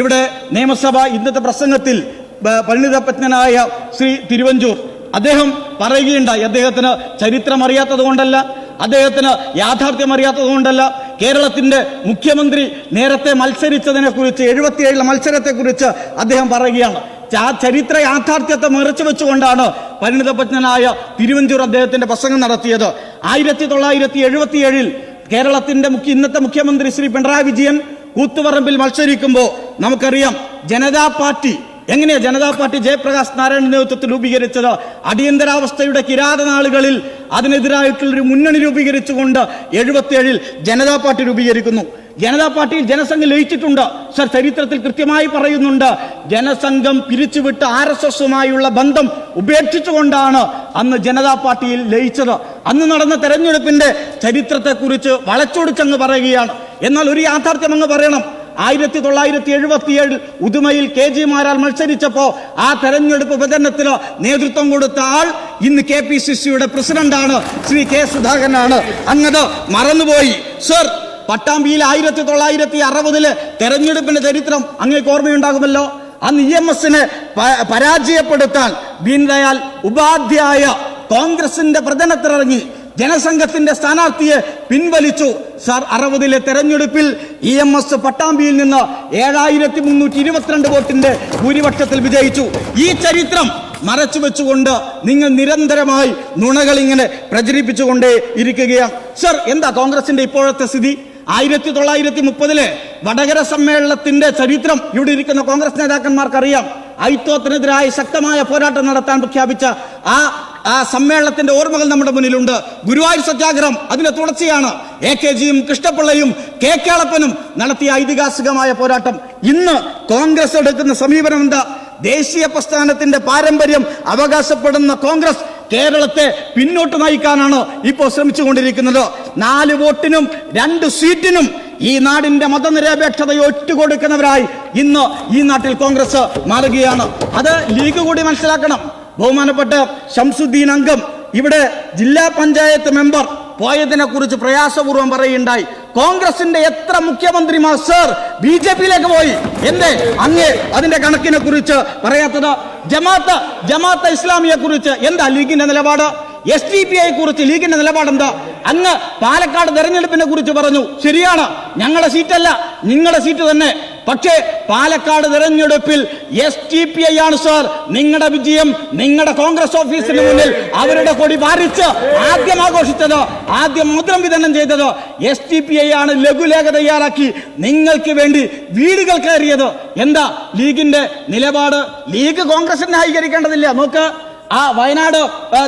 ഇവിടെ നിയമസഭ ഇന്നത്തെ പ്രസംഗത്തിൽ പരിണിതപ്രജ്ഞനായ ശ്രീ തിരുവഞ്ചൂർ അദ്ദേഹം പറയുകയുണ്ടായി. അദ്ദേഹത്തിന് ചരിത്രം അറിയാത്തത് കൊണ്ടല്ല അദ്ദേഹത്തിന് യാഥാർത്ഥ്യം അറിയാത്തത് കൊണ്ടല്ല കേരളത്തിന്റെ മുഖ്യമന്ത്രി നേരത്തെ മത്സരിച്ചതിനെ കുറിച്ച് എഴുപത്തിയേഴിലെ മത്സരത്തെക്കുറിച്ച് അദ്ദേഹം പറയുകയാണ്. ആ ചരിത്ര യാഥാർത്ഥ്യത്തെ മറിച്ചു വെച്ചുകൊണ്ടാണ് പരിണിതപ്രജ്ഞനായ തിരുവഞ്ചൂർ അദ്ദേഹത്തിന്റെ പ്രസംഗം നടത്തിയത്. ആയിരത്തി തൊള്ളായിരത്തി എഴുപത്തിയേഴിൽ കേരളത്തിന്റെ മുഖ്യ ഇന്നത്തെ മുഖ്യമന്ത്രി ശ്രീ പിണറായി വിജയൻ കൂത്തുപറമ്പിൽ മത്സരിക്കുമ്പോൾ നമുക്കറിയാം ജനതാ പാർട്ടി എങ്ങനെയാ ജനതാ പാർട്ടി ജയപ്രകാശ് നാരായണ നേതൃത്വത്തിൽ രൂപീകരിച്ചത്? അടിയന്തരാവസ്ഥയുടെ കിരാത നാളുകളിൽ അതിനെതിരായിട്ടുള്ളൊരു മുന്നണി രൂപീകരിച്ചുകൊണ്ട് എഴുപത്തിയേഴിൽ ജനതാ പാർട്ടി രൂപീകരിക്കുന്നു. ജനതാ പാർട്ടിയിൽ ജനസംഘം ലയിച്ചിട്ടുണ്ട്. സർ ചരിത്രത്തിൽ കൃത്യമായി പറയുന്നുണ്ട് ജനസംഘം പിരിച്ചുവിട്ട് ആർ എസ് എസുമായുള്ള ബന്ധം ഉപേക്ഷിച്ചുകൊണ്ടാണ് അന്ന് ജനതാ പാർട്ടിയിൽ ലയിച്ചത്. അന്ന് നടന്ന തെരഞ്ഞെടുപ്പിന്റെ ചരിത്രത്തെക്കുറിച്ച് വളച്ചൊടിച്ചങ്ങ് പറയുകയാണ്. എന്നാൽ ഒരു യാഥാർത്ഥ്യം അങ്ങ് പറയണം. ആയിരത്തി തൊള്ളായിരത്തി എഴുപത്തിയേഴിൽ ഉദുമയിൽ കെ ജി മാരാൽ മത്സരിച്ചപ്പോ ആ തെരഞ്ഞെടുപ്പ് പ്രചരണത്തിന് നേതൃത്വം കൊടുത്ത ആൾ ഇന്ന് കെ പി സി സിയുടെ പ്രസിഡന്റാണ്. ശ്രീ കെ സുധാകരനാണ്. അങ്ങത് മറന്നുപോയി. സർ പട്ടാമ്പിയിൽ ആയിരത്തി തൊള്ളായിരത്തി അറുപതിൽ തെരഞ്ഞെടുപ്പിന്റെ ചരിത്രം അങ്ങേക്ക് ഓർമ്മയുണ്ടാകുമല്ലോ? അന്ന് ഇ എം എസിനെ പരാജയപ്പെടുത്താൻ ദീൻദയാൽ ഉപാധ്യായ കോൺഗ്രസിന്റെ പ്രചരണത്തിനിറങ്ങി ജനസംഘത്തിന്റെ സ്ഥാനാർത്ഥിയെ പിൻവലിച്ചു. സാർ അറുപതിലെ തെരഞ്ഞെടുപ്പിൽ ഇ എം എസ് പട്ടാമ്പിയിൽ നിന്ന് ഏഴായിരത്തി മുന്നൂറ്റി ഇരുപത്തിരണ്ട് വോട്ടിന്റെ ഭൂരിപക്ഷത്തിൽ വിജയിച്ചു. ഈ ചരിത്രം മറച്ചു വെച്ചുകൊണ്ട് നിങ്ങൾ നിരന്തരമായി നുണകൾ ഇങ്ങനെ പ്രചരിപ്പിച്ചുകൊണ്ടേ ഇരിക്കുകയാണ് സർ എന്താ കോൺഗ്രസിന്റെ ഇപ്പോഴത്തെ സ്ഥിതി? ആയിരത്തി തൊള്ളായിരത്തി മുപ്പതിലെ വടകര സമ്മേളനത്തിന്റെ ചരിത്രം ഇവിടെ ഇരിക്കുന്ന കോൺഗ്രസ് നേതാക്കന്മാർക്കറിയാം. ഐത്തോത്തിനെതിരായി ശക്തമായ പോരാട്ടം നടത്താൻ പ്രഖ്യാപിച്ച ആ ആ സമ്മേളനത്തിന്റെ ഓർമ്മകൾ നമ്മുടെ മുന്നിലുണ്ട്. ഗുരുവായൂർ സത്യാഗ്രഹം അതിന്റെ തുടർച്ചയാണ്. എ കെ ജിയും കൃഷ്ണപിള്ളയും കെ കേളപ്പനും നടത്തിയ ഐതിഹാസികമായ പോരാട്ടം. ഇന്ന് കോൺഗ്രസ് എടുക്കുന്ന സമീപനം എന്താ? ദേശീയ പ്രസ്ഥാനത്തിന്റെ പാരമ്പര്യം അവകാശപ്പെടുന്ന കോൺഗ്രസ് കേരളത്തെ പിന്നോട്ട് നയിക്കാനാണ് ഇപ്പോൾ ശ്രമിച്ചുകൊണ്ടിരിക്കുന്നത്. നാല് വോട്ടിനും രണ്ട് സീറ്റിനും ഈ നാടിന്റെ മതനിരപേക്ഷത ഒറ്റുകൊടുക്കുന്നവരായി ഇന്ന് ഈ നാട്ടിൽ കോൺഗ്രസ് മാറുകയാണ്. അത് ലീഗ് കൂടി മനസ്സിലാക്കണം. ബഹുമാനപ്പെട്ട ഷംസുദ്ദീൻ അംഗം ഇവിടെ ജില്ലാ പഞ്ചായത്ത് മെമ്പർ പോയതിനെ കുറിച്ച് പ്രയാസപൂർവം പറയുണ്ടായി കോൺഗ്രസിന്റെ എത്ര മുഖ്യമന്ത്രിമാർ സർ ബി ജെ പിയിലേക്ക് പോയി? എന്തേ അങ്ങേ അതിന്റെ കണക്കിനെ കുറിച്ച് പറയാത്തത്? ജമാഅത്ത് ജമാഅത്ത് ഇസ്ലാമിയെ കുറിച്ച് എന്താ ലീഗിന്റെ നിലപാട്? എസ് ഡി പി ഐ കുറിച്ച് ലീഗിന്റെ നിലപാടെന്താ? അങ്ങ് പാലക്കാട് തെരഞ്ഞെടുപ്പിനെ കുറിച്ച് പറഞ്ഞു. ശരിയാണ്. ഞങ്ങളുടെ സീറ്റല്ല. നിങ്ങളുടെ സീറ്റ് തന്നെ പക്ഷേ പാലക്കാട് തെരഞ്ഞെടുപ്പിൽ എസ് ടി പി ഐ ആണ് സാർ നിങ്ങളുടെ വിജയം നിങ്ങളുടെ കോൺഗ്രസ് ഓഫീസിന് മുന്നിൽ അവരുടെ കൊടി വാരിച്ച് ആദ്യം ആഘോഷിച്ചത് ആദ്യം മുദ്രം വിതരണം ചെയ്തത് എസ് ടി പി ഐ ആണ് ലഘുലേഖ തയ്യാറാക്കി നിങ്ങൾക്ക് വേണ്ടി വീടുകൾ കയറിയത്. എന്താ ലീഗിന്റെ നിലപാട്? ലീഗ് കോൺഗ്രസിനെ ന്യായീകരിക്കേണ്ടതില്ല. നോക്ക് ആ വയനാട്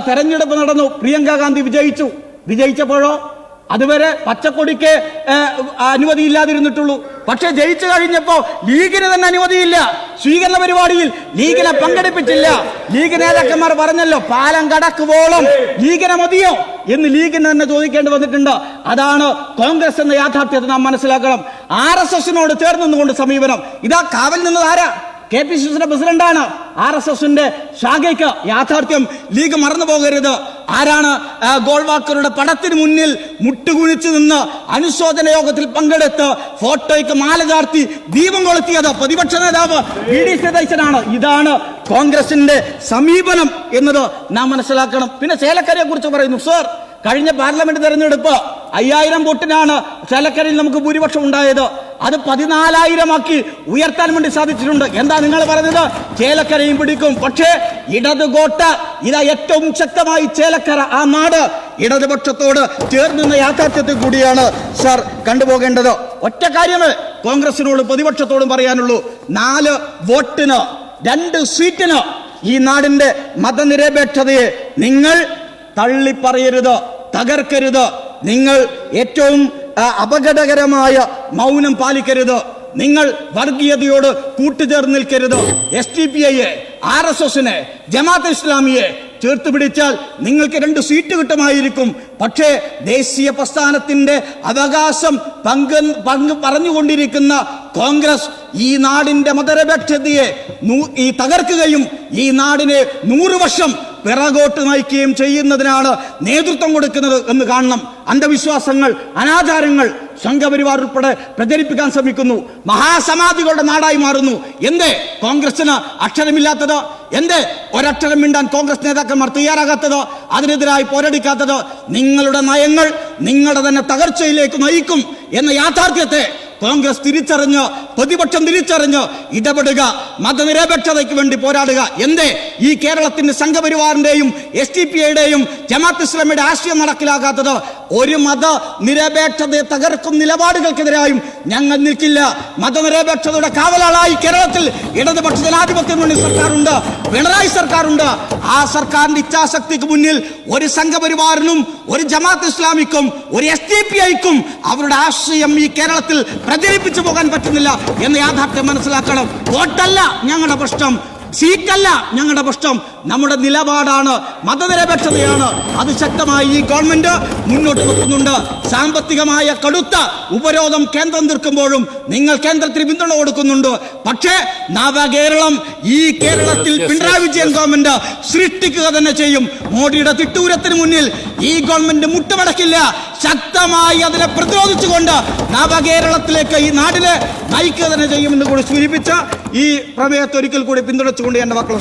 തെരഞ്ഞെടുപ്പ് നടന്നു. പ്രിയങ്ക ഗാന്ധി വിജയിച്ചു. വിജയിച്ചപ്പോഴോ അതുവരെ പച്ചക്കൊടിക്ക് അനുമതി ഇല്ലാതിരുന്നിട്ടുള്ളൂ പക്ഷെ ജയിച്ചു കഴിഞ്ഞപ്പോ ലീഗിന് തന്നെ അനുമതിയില്ല. സ്വീകരണ പരിപാടിയിൽ ലീഗിനെ പങ്കെടുപ്പിച്ചില്ല. ലീഗ് നേതാക്കന്മാർ പറഞ്ഞല്ലോ പാലം കടക്കുവോളം ലീഗിനെ മതിയോ എന്ന് ലീഗിന് തന്നെ ചോദിക്കേണ്ടി വന്നിട്ടുണ്ട്. അതാണ് കോൺഗ്രസ് എന്ന യാഥാർത്ഥ്യത്തെ നാം മനസ്സിലാക്കണം. ആർ എസ് എസിനോട് ചേർന്നുകൊണ്ട് സമീപനം. ഇതാ കാവൽ നിന്നത് ആരാ? കെ പി സി സിയുടെ പ്രസിഡന്റാണ് ആർ എസ് എസിന്റെ ശാഖയ്ക്ക് യാഥാർത്ഥ്യം ലീഗ് മറന്നു പോകരുത്. ആരാണ് ഗോൾവാക്കറുടെ പടത്തിന് മുന്നിൽ മുട്ടുകുഴിച്ചു നിന്ന് അനുശോചന യോഗത്തിൽ പങ്കെടുത്ത് ഫോട്ടോയ്ക്ക് മാല ചാർത്തി ദീപം കൊളുത്തിയത് പ്രതിപക്ഷ നേതാവ് വി ഡി സതീശനാണ് ഇതാണ് കോൺഗ്രസിന്റെ സമീപനം എന്നത് നാം മനസ്സിലാക്കണം. പിന്നെ ചേലക്കരയെ കുറിച്ച് പറയുന്നു. സർ കഴിഞ്ഞ പാർലമെന്റ് തെരഞ്ഞെടുപ്പ് അയ്യായിരം വോട്ടിനാണ് ചേലക്കരയിൽ നമുക്ക് ഭൂരിപക്ഷം ഉണ്ടായത്. അത് പതിനാലായിരമാക്കി ഉയർത്താൻ വേണ്ടി സാധിച്ചിട്ടുണ്ട്. എന്താ നിങ്ങൾ പറഞ്ഞത് ചേലക്കരയും പിടിക്കും. പക്ഷേ ഇടത് കോട്ട ഇതാ ഏറ്റവും ശക്തമായി ചേലക്കര ആ നാട് ഇടതുപക്ഷത്തോട് ചേർന്നുന്ന യാഥാർത്ഥ്യത്തിൽ കൂടിയാണ് സാർ കണ്ടുപോകേണ്ടത്. ഒറ്റ കാര്യമേ കോൺഗ്രസിനോട് പ്രതിപക്ഷത്തോടും പറയാനുള്ളൂ. നാല് വോട്ടിന് രണ്ട് സീറ്റിന് ഈ നാടിന്റെ മതനിരപേക്ഷതയെ നിങ്ങൾ തള്ളിപ്പറയരുത് തകർക്കരുത്. നിങ്ങൾ ഏറ്റവും അപകടകരമായ മൗനം പാലിക്കരുത്. നിങ്ങൾ വർഗീയതയോട് കൂട്ടുചേർന്ന് നിൽക്കരുത് എസ് ടി പി ഐയെ ആർ എസ് എസിനെ ജമാഅത്ത് ഇസ്ലാമിയെ ചേർത്ത് പിടിച്ചാൽ നിങ്ങൾക്ക് രണ്ട് സീറ്റ് കിട്ടുമായിരിക്കും. പക്ഷേ ദേശീയ പ്രസ്ഥാനത്തിന്റെ അവകാശം പങ്ക് പങ്ക് പറഞ്ഞുകൊണ്ടിരിക്കുന്ന കോൺഗ്രസ് ഈ നാടിന്റെ മതനിരപേക്ഷതയെ ഈ തകർക്കുകയും ഈ നാടിനെ നൂറ് വർഷം പിറകോട്ട് നയിക്കുകയും ചെയ്യുന്നതിനാണ് നേതൃത്വം കൊടുക്കുന്നത് എന്ന് കാണണം. അന്ധവിശ്വാസങ്ങൾ അനാചാരങ്ങൾ സംഘപരിവാർ ഉൾപ്പെടെ പ്രചരിപ്പിക്കാൻ ശ്രമിക്കുന്നു. മഹാസമാധികളുടെ നാടായി മാറുന്നു. എന്തേ കോൺഗ്രസിന് അക്ഷരമില്ലാത്തത്? എന്തേ ഒരക്ഷരം മിണ്ടാൻ കോൺഗ്രസ് നേതാക്കന്മാർ തയ്യാറാകാത്തത്? അതിനെതിരായി പോരടിക്കാത്തത്? നിങ്ങളുടെ നയങ്ങൾ നിങ്ങളുടെ തന്നെ തകർച്ചയിലേക്ക് നയിക്കും എന്ന യാഥാർത്ഥ്യത്തെ കോൺഗ്രസ് തിരിച്ചറിഞ്ഞ് പ്രതിപക്ഷം തിരിച്ചറിഞ്ഞ് ഇടപെടുക മതനിരപേക്ഷതയ്ക്ക് വേണ്ടി പോരാടുക. എന്തേ? ഈ കേരളത്തിന്റെ സംഘപരിവാറിന്റെയും എസ് ടി പി ഐയുടെയും ജമാഅത്ത് ഇസ്ലാമിയുടെ ആശയം നടക്കിലാകാത്തത് ഒരു മത നിരപേക്ഷതയെ തകർക്കും നിലപാടുകൾക്കെതിരായും ഞങ്ങൾ നിൽക്കില്ല. മതനിരപേക്ഷതയുടെ കാവലാളായി കേരളത്തിൽ ഇടതുപക്ഷ ജനാധിപത്യ മുന്നിൽ സർക്കാരുണ്ട് പിണറായി സർക്കാരുണ്ട്. ആ സർക്കാരിന്റെ ഇച്ഛാശക്തിക്ക് മുന്നിൽ ഒരു സംഘപരിവാറിനും ഒരു ജമാഅത്ത് ഇസ്ലാമിക്കും ഒരു എസ് ഡി പി ഐക്കും അവരുടെ ആശയം ഈ കേരളത്തിൽ പ്രചരിപ്പിച്ചു പോകാൻ പറ്റുന്നില്ല എന്ന യാഥാർത്ഥ്യം മനസ്സിലാക്കണം. വോട്ടല്ല ഞങ്ങളുടെ പ്രശ്നം. സീറ്റല്ല ഞങ്ങളുടെ പ്രശ്നം. നമ്മുടെ നിലപാടാണ് മതനിരപേക്ഷതയാണ്. അത് ശക്തമായി ഈ ഗവൺമെന്റ് മുന്നോട്ട് വെക്കുന്നുണ്ട്. സാമ്പത്തികമായ കടുത്ത ഉപരോധം കേന്ദ്രം തീർക്കുമ്പോഴും നിങ്ങൾ കേന്ദ്രത്തിന് പിന്തുണ കൊടുക്കുന്നുണ്ട്. പക്ഷേ നവകേരളം ഈ കേരളത്തിൽ പിണറായി വിജയൻ ഗവൺമെന്റ് സൃഷ്ടിക്കുക തന്നെ ചെയ്യും. മോഡിയുടെ തിട്ടൂരത്തിന് മുന്നിൽ ഈ ഗവൺമെന്റ് മുട്ടുമടക്കില്ല. ശക്തമായി അതിനെ പ്രതിരോധിച്ചുകൊണ്ട് നവകേരളത്തിലേക്ക് ഈ നാടിനെ നയിക്കുക തന്നെ ചെയ്യുമെന്ന് കൂടി സൂചിപ്പിച്ച ഈ പ്രമേയത്തെ ഒരിക്കൽ കൂടി പിന്തുണച്ചുകൊണ്ട് എന്റെ വാക്കുകൾ